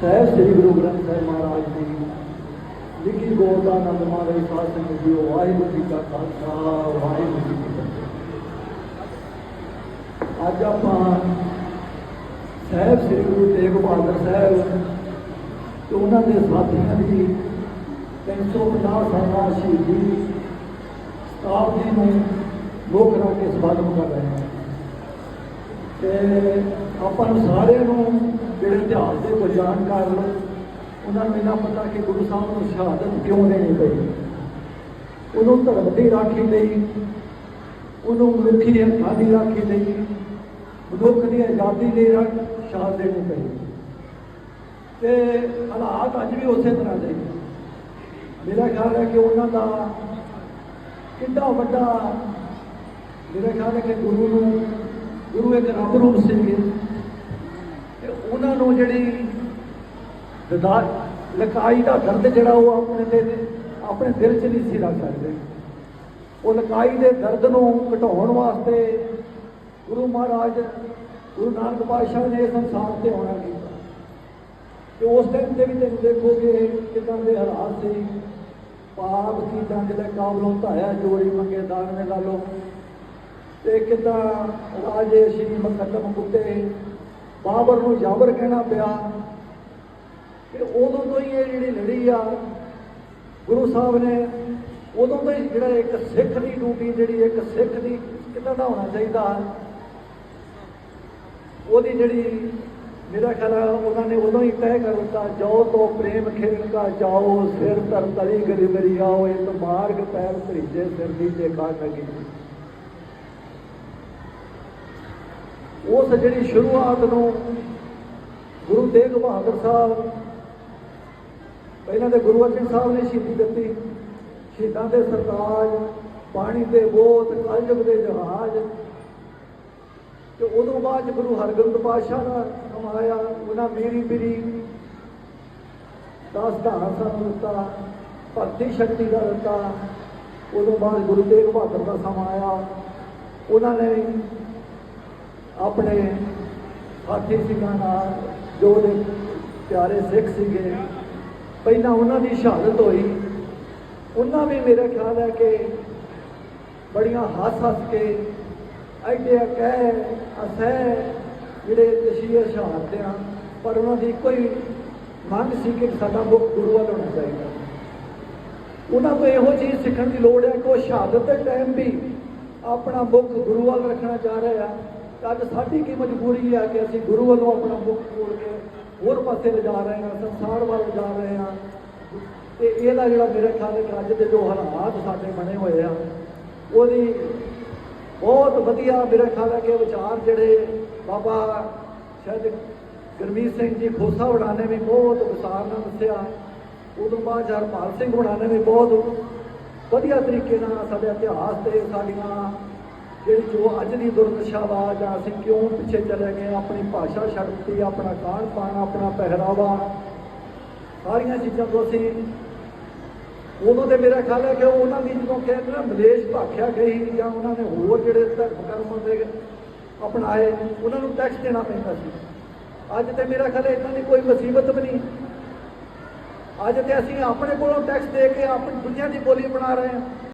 ਸਹਿਬ ਸ੍ਰੀ ਗੁਰੂ ਗ੍ਰੰਥ ਸਾਹਿਬ ਮਹਾਰਾਜ ਜੀ ਲਿਖੀ ਗੋਦਾ ਆਨੰਦ ਮਹਾਰਾਜ ਸਾਧ ਸੰਗਤ ਜੀਓ ਵਾਹਿਗੁਰੂ ਜੀ ਕਾ ਖਾਲਸਾ, ਵਾਹਿਗੁਰੂ ਜੀ ਕੀ ਫਤਿਹ। ਅੱਜ ਆਪਾਂ ਸਹਿਬ ਸ੍ਰੀ ਗੁਰੂ ਤੇਗ ਬਹਾਦਰ ਸਾਹਿਬ ਤੇ ਉਹਨਾਂ ਦੇ ਸਾਥੀਆਂ ਦੀ 350 ਸਾਲਾਂ ਸ਼ਹੀਦੀ ਸ਼ਤਾਬਦੀ ਨੂੰ ਮੁੱਖ ਰੱਖ ਕੇ ਸਵਾਗਤ ਕਰ ਰਹੇ ਹਾਂ। ਤੇ ਆਪਾਂ ਨੂੰ ਸਾਰਿਆਂ ਨੂੰ ਦੇ ਕੋਈ ਜਾਣਕਾਰ ਉਹਨਾਂ ਨੂੰ ਇਹਨਾਂ ਪਤਾ ਕਿ ਗੁਰੂ ਸਾਹਿਬ ਨੂੰ ਸ਼ਹਾਦਤ ਕਿਉਂ ਦੇਣੀ ਪਈ। ਉਹਨੂੰ ਧਰਮ ਦੀ ਰਾਖੀ ਲਈ, ਉਹਨੂੰ ਮਨੁੱਖੀ ਹੱਕਾਂ ਦੀ ਰਾਖੀ ਲਈ, ਮਨੁੱਖ ਦੀ ਆਜ਼ਾਦੀ ਲਈ ਸ਼ਹਾਦਤ ਦੇਣੀ ਪਈ। ਤੇ ਹਾਲਾਤ ਅੱਜ ਵੀ ਉਸੇ ਤਰ੍ਹਾਂ ਦੇ। ਮੇਰਾ ਖਿਆਲ ਹੈ ਕਿ ਉਹਨਾਂ ਦਾ ਕਿੰਨਾ ਵੱਡਾ, ਮੇਰਾ ਖਿਆਲ ਹੈ ਕਿ ਗੁਰੂ ਨੂੰ, ਗੁਰੂ ਇੱਕ ਰੱਬ ਰੂਪ ਸੀਗੇ। ਤੇ ਉਹਨਾਂ ਨੂੰ ਜਿਹੜੀ ਦਦਾ ਲਕਾਈ ਦਾ ਦਰਦ ਜਿਹੜਾ ਉਹ ਆਪਣੇ ਤੇ ਆਪਣੇ ਦਿਲ 'ਚ ਨਹੀਂ ਸੀ ਰੱਖ ਸਕਦੇ। ਉਹ ਲਕਾਈ ਦੇ ਦਰਦ ਨੂੰ ਘਟਾਉਣ ਵਾਸਤੇ ਗੁਰੂ ਮਹਾਰਾਜ, ਗੁਰੂ ਨਾਨਕ ਪਾਤਸ਼ਾਹ ਨੇ ਸੰਸਾਰ ਤੇ ਆਉਣਾ ਕੀਤਾ ਤੇ ਉਸ ਦਿਨ ਤੇ ਵੀ ਤੁਸੀਂ ਦੇਖੋਗੇ ਕਿਦਾਂ ਦੇ ਹਾਲਾਤ ਸੀ। ਪਾਪ ਕੀ ਜੰਗ ਦੇ ਕਾਬਲੋਂ ਧਾਇਆ ਜੋੜੀ ਮੰਗੇ, ਦਾਨ ਲਾ ਲੋ ਤੇ ਕਿਦਾਂ ਰਾਜੇ ਸ਼੍ਰੀ ਮੁਕੱਦਮ ਕੁੱਤੇ ਬਾਬਰ ਨੂੰ ਜਾਬਰ ਕਹਿਣਾ ਪਿਆ। ਤੇ ਉਦੋਂ ਤੋਂ ਹੀ ਇਹ ਜਿਹੜੀ ਲੜੀ ਆ, ਗੁਰੂ ਸਾਹਿਬ ਨੇ ਉਦੋਂ ਤੋਂ ਹੀ ਜਿਹੜਾ ਇੱਕ ਸਿੱਖ ਦੀ ਡਿਊਟੀ ਜਿਹੜੀ ਇੱਕ ਸਿੱਖ ਦੀ ਕਿੱਦਾਂ ਦਾ ਹੋਣਾ ਚਾਹੀਦਾ? ਉਹਦੀ ਜਿਹੜੀ ਮੇਰਾ ਖਿਆਲ ਹੈ ਉਹਨਾਂ ਨੇ ਉਦੋਂ ਹੀ ਤੈਅ ਕਰ ਦਿੱਤਾ, ਜਾਓ ਤੋ ਪ੍ਰੇਮ ਖੇਡ ਕਾ ਜਾਓ, ਸਿਰ ਤਰ ਤਲੀ ਗਰੀ ਮੇਰੀ ਆਓ ਇਹ ਮਾਰਗ ਪੈਰ ਭਰੀਜੇ ਸਿਰ ਦੀ ਕਾ ਲਗੀ ਉਸ ਜਿਹੜੀ ਸ਼ੁਰੂਆਤ ਨੂੰ ਗੁਰੂ ਤੇਗ ਬਹਾਦਰ ਸਾਹਿਬ, ਪਹਿਲਾਂ ਤੇ ਗੁਰੂ ਅਰਜਨ ਸਾਹਿਬ ਨੇ ਸ਼ਹੀਦੀ ਦਿੱਤੀ। ਸ਼ਹੀਦਾਂ ਦੇ ਸਰਤਾਜ, ਪਾਣੀ ਦੇ ਬੋਤ ਕਲਯੁਗ ਦੇ ਜਹਾਜ਼। ਤੇ ਉਦੋਂ ਬਾਅਦ 'ਚ ਗੁਰੂ ਹਰਗੋਬਿੰਦ ਪਾਤਸ਼ਾਹ ਦਾ ਕਮਾਇਆ ਉਹਨਾਂ ਮੇਰੀ ਮੇਰੀ ਦਸ ਧਾਰਾਂ ਸਾਨੂੰ ਦਿੱਤਾ, ਭਗਤੀ ਸ਼ਕਤੀ ਦਾ ਦਿੱਤਾ। ਉਦੋਂ ਬਾਅਦ ਗੁਰੂ ਤੇਗ ਬਹਾਦਰ ਦਾ ਸਮਾਂ ਆਇਆ। ਉਹਨਾਂ ਨੇ ਆਪਣੇ ਸਾਥੀ ਸਿੰਘਾਂ ਨਾਲ, ਜੋ ਦੇ ਪਿਆਰੇ ਸਿੱਖ ਸੀਗੇ। ਪਹਿਲਾਂ ਉਹਨਾਂ ਦੀ ਸ਼ਹਾਦਤ ਹੋਈ। ਉਹਨਾਂ ਵੀ ਮੇਰੇ ਖਿਆਲ ਹੈ ਕਿ ਬੜੀਆਂ ਹੱਸ ਹੱਸ ਕੇ ਐਡੇ ਕਹਿ ਅਸਹਿ ਜਿਹੜੇ ਤਸ਼ੀਰ ਸ਼ਹਾਦਤ ਆ, ਪਰ ਉਹਨਾਂ ਦੀ ਕੋਈ ਮੰਗ ਸੀ ਕਿ ਸਾਡਾ ਮੁੱਖ ਗੁਰੂ ਵੱਲ ਹੋਣਾ ਚਾਹੀਦਾ। ਉਹਨਾਂ ਤੋਂ ਇਹੋ ਚੀਜ਼ ਸਿੱਖਣ ਦੀ ਲੋੜ ਹੈ ਕਿ ਉਹ ਸ਼ਹਾਦਤ ਦੇ ਟਾਈਮ ਵੀ ਆਪਣਾ ਮੁੱਖ ਗੁਰੂ ਵੱਲ ਰੱਖਣਾ ਚਾਹ ਰਿਹਾ ਆ। ਅੱਜ ਸਾਡੀ ਕੀ ਮਜਬੂਰੀ ਹੈ ਕਿ ਅਸੀਂ ਗੁਰੂ ਵੱਲੋਂ ਆਪਣਾ ਮੁੱਖ ਮੋੜ ਕੇ ਹੋਰ ਪਾਸੇ ਲਿਜਾ ਰਹੇ ਹਾਂ, ਸੰਸਾਰ ਵੱਲ ਲਿਜਾ ਰਹੇ ਹਾਂ। ਤੇ ਇਹਦਾ ਜਿਹੜਾ ਮੇਰੇ ਖਿਆਲ ਹੈ ਕਿ ਅੱਜ ਦੇ ਜੋ ਹਾਲਾਤ ਸਾਡੇ ਬਣੇ ਹੋਏ ਆ, ਉਹਦੀ ਬਹੁਤ ਵਧੀਆ ਮੇਰਾ ਖਿਆਲ ਹੈ ਕਿ ਵਿਚਾਰ ਜਿਹੜੇ ਬਾਬਾ ਸ਼ਾਇਦ ਗੁਰਮੀਤ ਸਿੰਘ ਜੀ ਖੋਸਾ ਵਡਾਨੇ ਵੀ ਬਹੁਤ ਵਿਸਾਰ ਨਾਲ ਦੱਸਿਆ, ਉਦੋਂ ਬਾਅਦ ਹਰਪਾਲ ਸਿੰਘ ਵਡਾਨੇ ਵੀ ਬਹੁਤ ਵਧੀਆ ਤਰੀਕੇ ਨਾਲ ਸਾਡੇ ਇਤਿਹਾਸ ਤੇ ਸਾਡੀਆਂ ਜਿਹੜੀ ਜੋ ਅੱਜ ਦੀ ਦੁਰਦਸ਼ਾ ਵਾ ਜਾਂ ਅਸੀਂ ਕਿਉਂ ਪਿੱਛੇ ਚਲੇ ਗਏ, ਆਪਣੀ ਭਾਸ਼ਾ ਛੱਡ ਦਿੱਤੀ, ਆਪਣਾ ਖਾਣ ਪਾਣ, ਆਪਣਾ ਪਹਿਰਾਵਾ, ਸਾਰੀਆਂ ਚੀਜ਼ਾਂ ਤੋਂ ਅਸੀਂ ਉਦੋਂ ਤੇ ਮੇਰਾ ਖਿਆਲ ਹੈ ਕਿ ਉਹਨਾਂ ਦੀ ਜਦੋਂ ਕਹਿੰਦੇ ਨਾ ਮਲੇਸ਼ ਭਾਖਿਆ ਗਈ ਜਾਂ ਉਹਨਾਂ ਨੇ ਹੋਰ ਜਿਹੜੇ ਧਰਮ ਕਰਮ ਦੇ ਅਪਣਾਏ, ਉਹਨਾਂ ਨੂੰ ਟੈਕਸ ਦੇਣਾ ਪੈਂਦਾ ਸੀ। ਅੱਜ ਤੇ ਮੇਰਾ ਖਿਆਲ ਹੈ ਇਦਾਂ ਦੀ ਕੋਈ ਮੁਸੀਬਤ ਵੀ ਨਹੀਂ। ਅੱਜ ਤੇ ਅਸੀਂ ਆਪਣੇ ਕੋਲੋਂ ਟੈਕਸ ਦੇ ਕੇ ਆਪਣੀ ਦੁਨੀਆ ਦੀ ਬੋਲੀ ਬਣਾ ਰਹੇ ਹਾਂ।